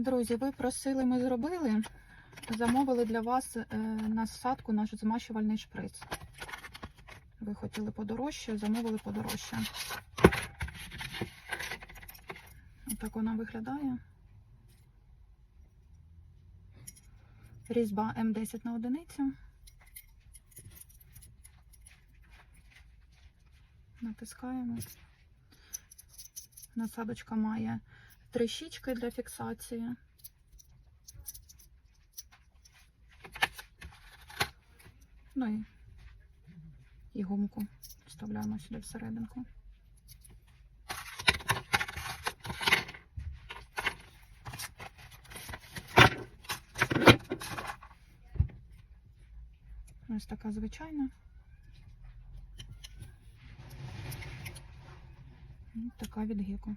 Друзі, ви просили, ми зробили. Замовили для вас е, насадку наш змащувальний шприц. Ви хотіли подорожче, замовили подорожче. Отак вона виглядає. Різьба М10 на одиницю. Натискаємо. Насадочка має три для фіксації. Ну і, і гумку вставляємо сюди всерединку. Ось така звичайна. І така від гіку.